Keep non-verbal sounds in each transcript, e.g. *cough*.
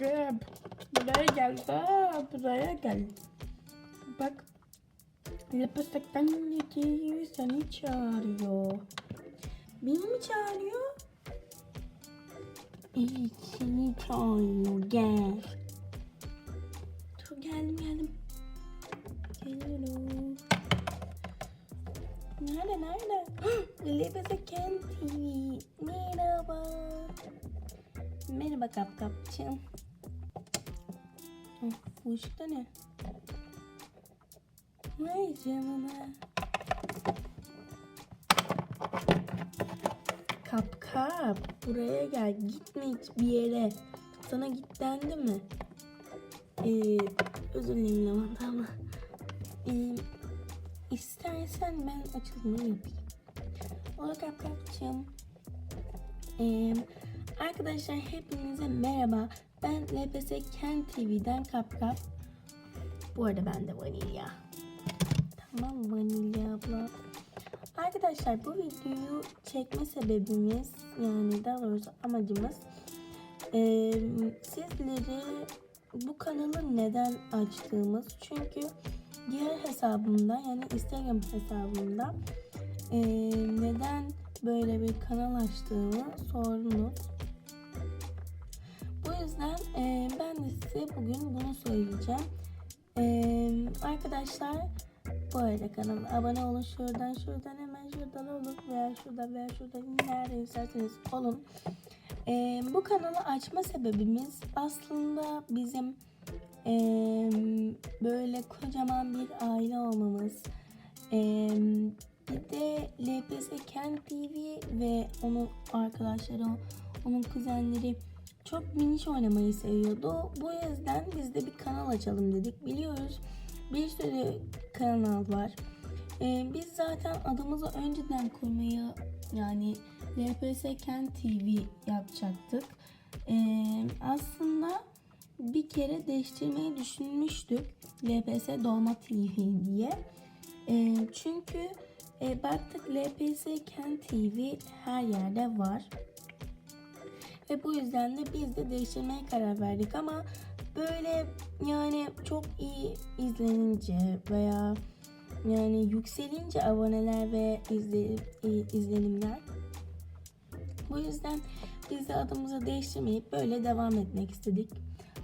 Gel. Buraya gel. Aa, buraya gel. Bak. Lapasaktan yediği seni çağırıyor. Beni mi çağırıyor? Evet seni çağırıyor. Gel. Dur geldim geldim. Geliyorum. Nerede nerede? *gasps* Lapasaktan TV. Merhaba. Merhaba kap bu ışıkta ne? Vay canına. Kap kap. Buraya gel. Gitme hiçbir yere. Sana git dendi mi? Ee, özür dilerim Lavanta ama. Ee, istersen ben açılımı yapayım. Ola kap kapçım. Ee, arkadaşlar hepinize merhaba. Ben LPS Ken TV'den Kap Kap. Bu arada ben de vanilya. Tamam vanilya abla. Arkadaşlar bu videoyu çekme sebebimiz yani daha doğrusu amacımız eee, sizleri bu kanalı neden açtığımız çünkü diğer hesabımda yani Instagram hesabımda eee, neden böyle bir kanal açtığımı sordunuz. Eee, ben de size bugün bunu söyleyeceğim. Eee, arkadaşlar bu arada kanala abone olun şuradan şuradan hemen şuradan olun veya şuradan veya şuradan nerede isterseniz olun. Eee, bu kanalı açma sebebimiz aslında bizim eee, böyle kocaman bir aile olmamız. Eee, bir de LPS Ken TV ve onun arkadaşları, onun kuzenleri çok miniş oynamayı seviyordu. Bu yüzden biz de bir kanal açalım dedik. Biliyoruz bir sürü kanal var. Ee, biz zaten adımızı önceden koymayı yani LPS Ken TV yapacaktık. Ee, aslında bir kere değiştirmeyi düşünmüştük. LPS Dolma TV diye. Ee, çünkü e, baktık LPS Ken TV her yerde var. Ve bu yüzden de biz de değiştirmeye karar verdik ama böyle yani çok iyi izlenince veya yani yükselince aboneler ve izle, i- izlenimler bu yüzden biz de adımızı değiştirmeyip böyle devam etmek istedik.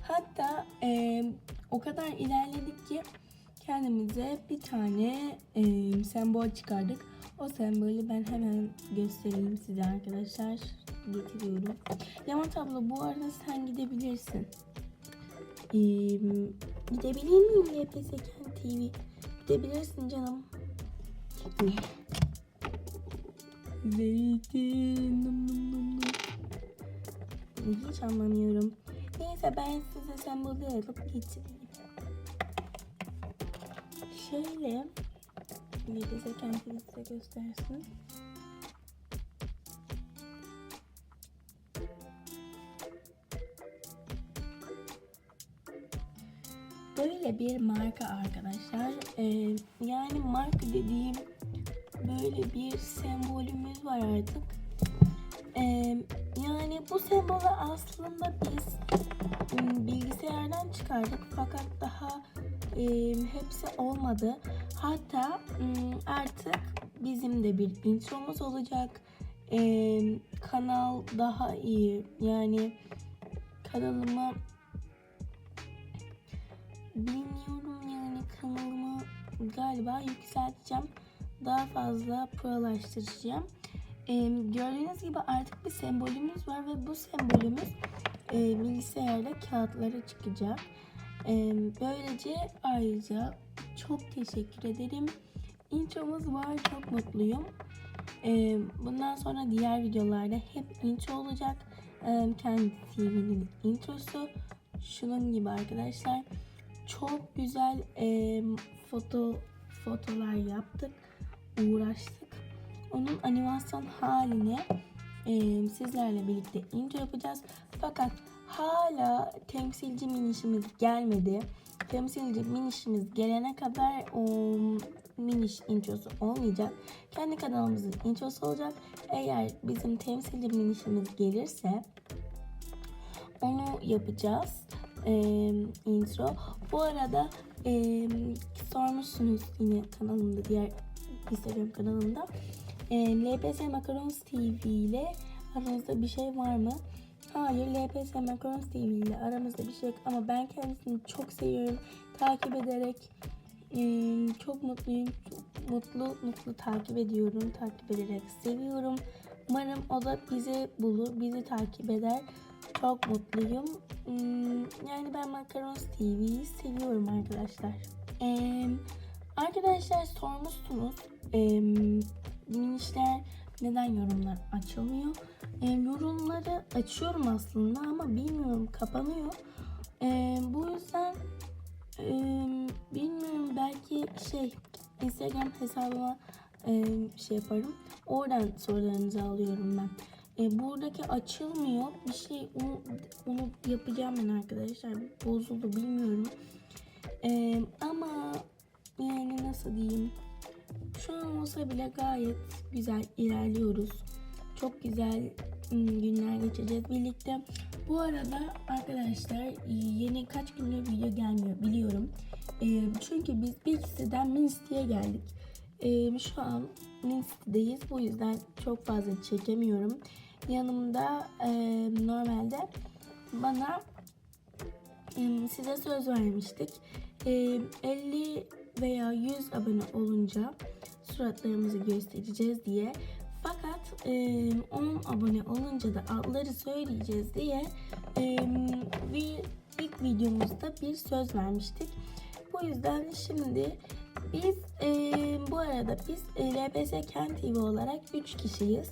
Hatta e, o kadar ilerledik ki kendimize bir tane e, sembol çıkardık. O sembolü ben hemen göstereyim size arkadaşlar. Getiriyorum. Yaman abla bu arada sen gidebilirsin. Ee, gidebilir miyim LPS Ken TV? Gidebilirsin canım. Zeytin. Hiç anlamıyorum. Neyse ben size sembolü alıp getireyim. Şöyle LPS Ken TV size göstersin. Bir marka arkadaşlar. Ee, yani marka dediğim böyle bir sembolümüz var artık. Ee, yani bu sembolü aslında biz m, bilgisayardan çıkardık fakat daha e, hepsi olmadı. Hatta m, artık bizim de bir intromuz olacak. Ee, kanal daha iyi. Yani kanalıma galiba yükselteceğim. Daha fazla prolaştıracağım. Ee, gördüğünüz gibi artık bir sembolümüz var ve bu sembolümüz e, bilgisayarda kağıtlara çıkacak. Ee, böylece ayrıca çok teşekkür ederim. Intromuz var çok mutluyum. Ee, bundan sonra diğer videolarda hep intro olacak. Ee, kendi TV'nin introsu. Şunun gibi arkadaşlar çok güzel e, foto fotolar yaptık, uğraştık. Onun animasyon haline e, sizlerle birlikte intro yapacağız. Fakat hala temsilci minişimiz gelmedi. Temsilci minişimiz gelene kadar o miniş introsu olmayacak. Kendi kanalımızın introsu olacak. Eğer bizim temsilci minişimiz gelirse onu yapacağız. E, intro. Bu arada e, sormuşsunuz yine kanalımda diğer Instagram kanalımda. E, LPS Macarons TV ile aranızda bir şey var mı? Hayır LPS Macarons TV ile aramızda bir şey yok ama ben kendisini çok seviyorum. Takip ederek çok mutluyum. Mutlu mutlu takip ediyorum. Takip ederek seviyorum. Umarım o da bizi bulur, bizi takip eder. Çok mutluyum. Hmm, Yani ben Macarons TV'yi seviyorum arkadaşlar. Arkadaşlar sormuşsunuz. Ee, neden yorumlar açılmıyor? Ee, yorumları açıyorum aslında ama bilmiyorum kapanıyor. Ee, bu yüzden e, bilmiyorum belki şey Instagram hesabıma e, şey yaparım. Oradan sorularınızı alıyorum ben. E, buradaki açılmıyor. Bir şey onu, onu yapacağım ben arkadaşlar. Bozuldu bilmiyorum. E, ama yani nasıl diyeyim. Şu an olsa bile gayet güzel ilerliyoruz. Çok güzel ım, günler geçeceğiz birlikte. Bu arada arkadaşlar yeni kaç gündür video gelmiyor biliyorum. E, çünkü biz Bixby'den Ministi'ye geldik. E, şu an Ministi'deyiz. Bu yüzden çok fazla çekemiyorum. Yanımda e, normalde bana e, size söz vermiştik. E, 50 veya 100 abone olunca suratlarımızı göstereceğiz diye. Fakat e, 10 abone olunca da adları söyleyeceğiz diye e, bir ilk videomuzda bir söz vermiştik. Bu yüzden şimdi biz e, bu arada biz e, LBS Kent TV olarak 3 kişiyiz.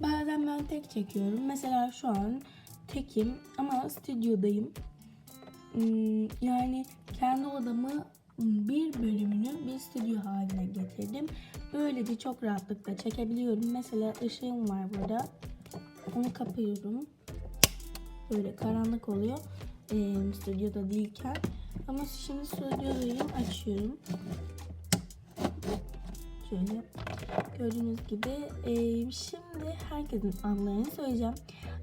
Bazen ben tek çekiyorum. Mesela şu an tekim ama stüdyodayım. Hmm, Yani kendi odamı bir bölümünü bir stüdyo haline getirdim. Böylece çok rahatlıkla çekebiliyorum. Mesela ışığım var burada. Onu kapıyorum. Böyle karanlık oluyor. Ee, stüdyoda değilken. Ama şimdi stüdyodayım. Açıyorum. Şöyle gördüğünüz gibi. Ee, şimdi herkesin adlarını söyleyeceğim.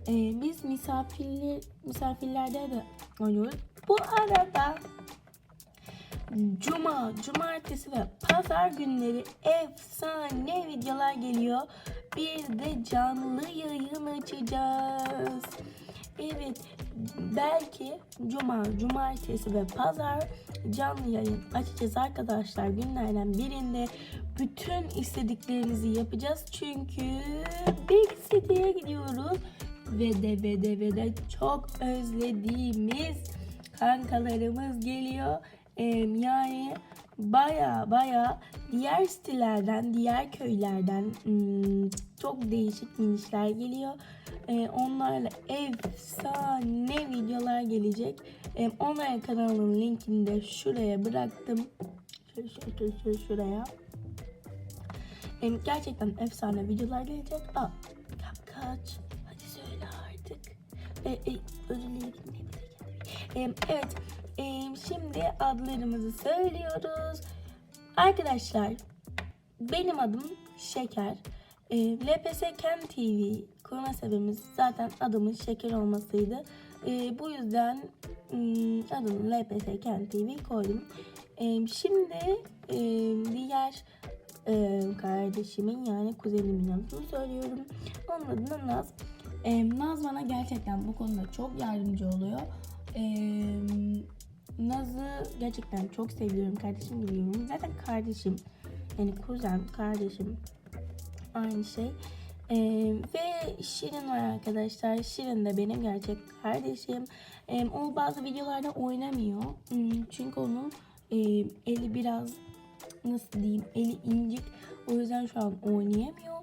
Ee, biz misafirler, misafirlerde de oynuyoruz. Bu arada Cuma, cumartesi ve pazar günleri efsane videolar geliyor. Bir de canlı yayın açacağız. Evet, belki cuma, cumartesi ve pazar canlı yayın açacağız arkadaşlar. Günlerden birinde bütün istediklerinizi yapacağız. Çünkü Big City'ye gidiyoruz. Ve de ve de ve de çok özlediğimiz kankalarımız geliyor. Ee, yani baya baya diğer sitelerden, diğer köylerden hmm, çok değişik minişler geliyor. Ee, onlarla efsane videolar gelecek. Ee, onların kanalının linkini de şuraya bıraktım. Şöyle şöyle şöyle, şöyle şuraya. Ee, gerçekten efsane videolar gelecek. Aa, kap kaç. Hadi söyle artık. E, özür dilerim. Ee, evet. Şimdi adlarımızı söylüyoruz. Arkadaşlar benim adım Şeker. LPS Ken TV kurma sebebimiz zaten adımın Şeker olmasıydı. Bu yüzden ım, adını LPS Ken TV koydum. Şimdi diğer kardeşimin yani kuzenimin adını söylüyorum. Onun adı da Naz. Naz bana gerçekten bu konuda çok yardımcı oluyor. Ee, Naz'ı gerçekten çok seviyorum. Kardeşim gibi görüyorum. Zaten kardeşim. Yani kuzen, kardeşim. Aynı şey. Ee, ve Şirin var arkadaşlar. Şirin de benim gerçek kardeşim. Ee, o bazı videolarda oynamıyor. Hmm, çünkü onun e, eli biraz nasıl diyeyim eli incik. O yüzden şu an oynayamıyor.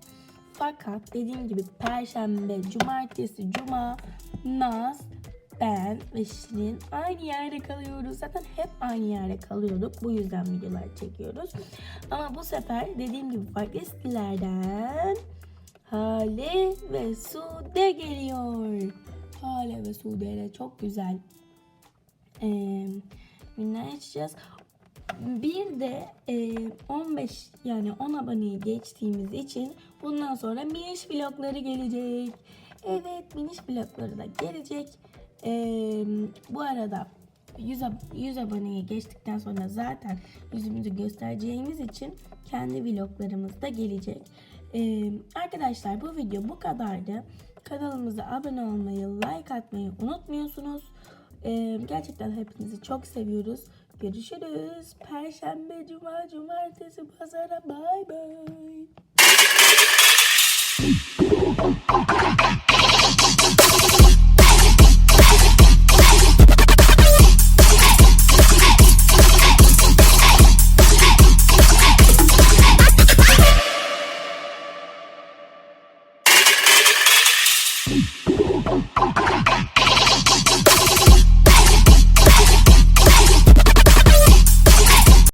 Fakat dediğim gibi Perşembe, Cumartesi, Cuma, Naz, ben ve Şirin aynı yerde kalıyoruz. Zaten hep aynı yerde kalıyorduk. Bu yüzden videolar çekiyoruz. Ama bu sefer dediğim gibi farklı sitelerden Hale ve Sude geliyor. Hale ve Sude ile çok güzel ee, günler. Bir de e, 15 yani 10 aboneyi geçtiğimiz için bundan sonra miniş vlogları gelecek. Evet miniş vlogları da gelecek. E, bu arada 100, ab- 100 aboneyi geçtikten sonra zaten yüzümüzü göstereceğimiz için kendi vloglarımız da gelecek. Ee, arkadaşlar bu video bu kadardı. Kanalımıza abone olmayı, like atmayı unutmuyorsunuz. Ee, gerçekten hepinizi çok seviyoruz. Görüşürüz. Perşembe, cuma, cumartesi, pazara bay bay.